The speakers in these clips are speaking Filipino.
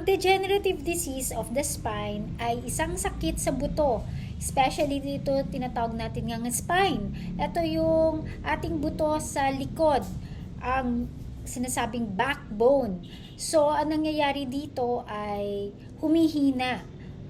Ang degenerative disease of the spine ay isang sakit sa buto. Especially dito tinatawag natin nga ng spine. Ito yung ating buto sa likod, ang sinasabing backbone. So, ang nangyayari dito ay humihina.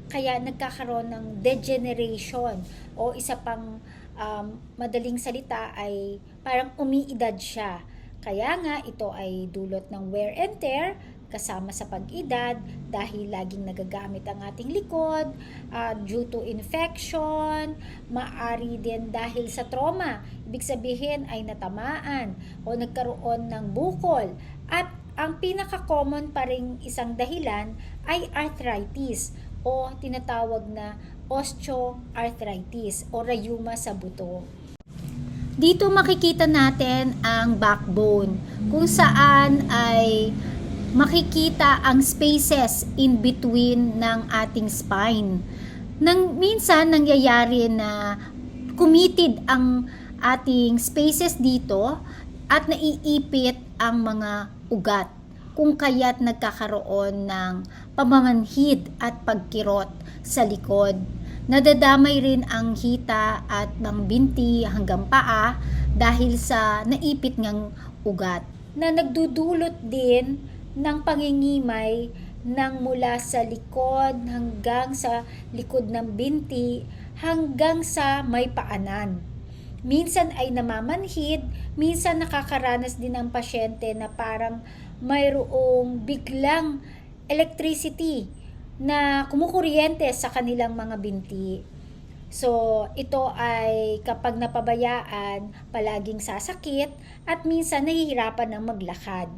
Kaya nagkakaroon ng degeneration o isa pang um, madaling salita ay parang umiidad siya. Kaya nga ito ay dulot ng wear and tear kasama sa pag-edad dahil laging nagagamit ang ating likod uh, due to infection, maari din dahil sa trauma. Ibig sabihin ay natamaan o nagkaroon ng bukol. At ang pinaka-common pa ring isang dahilan ay arthritis o tinatawag na osteoarthritis o rayuma sa buto. Dito makikita natin ang backbone kung saan ay makikita ang spaces in between ng ating spine. Nang minsan nangyayari na committed ang ating spaces dito at naiipit ang mga ugat kung kaya't nagkakaroon ng pamamanhid at pagkirot sa likod. Nadadamay rin ang hita at ng binti hanggang paa dahil sa naipit ngang ugat na nagdudulot din ng pangingimay ng mula sa likod hanggang sa likod ng binti hanggang sa may paanan. Minsan ay namamanhid, minsan nakakaranas din ang pasyente na parang mayroong biglang electricity na kumukuryente sa kanilang mga binti. So, ito ay kapag napabayaan, palaging sasakit at minsan nahihirapan ng maglakad.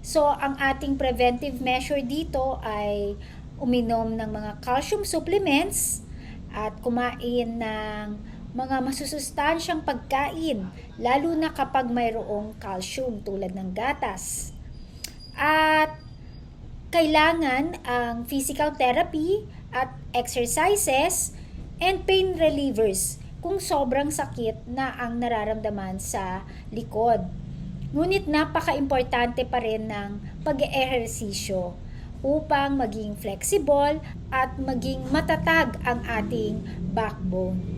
So, ang ating preventive measure dito ay uminom ng mga calcium supplements at kumain ng mga masusustansyang pagkain, lalo na kapag mayroong calcium tulad ng gatas. Kailangan ang physical therapy at exercises and pain relievers kung sobrang sakit na ang nararamdaman sa likod. Ngunit napaka-importante pa rin ng pag-ehersisyo upang maging flexible at maging matatag ang ating backbone.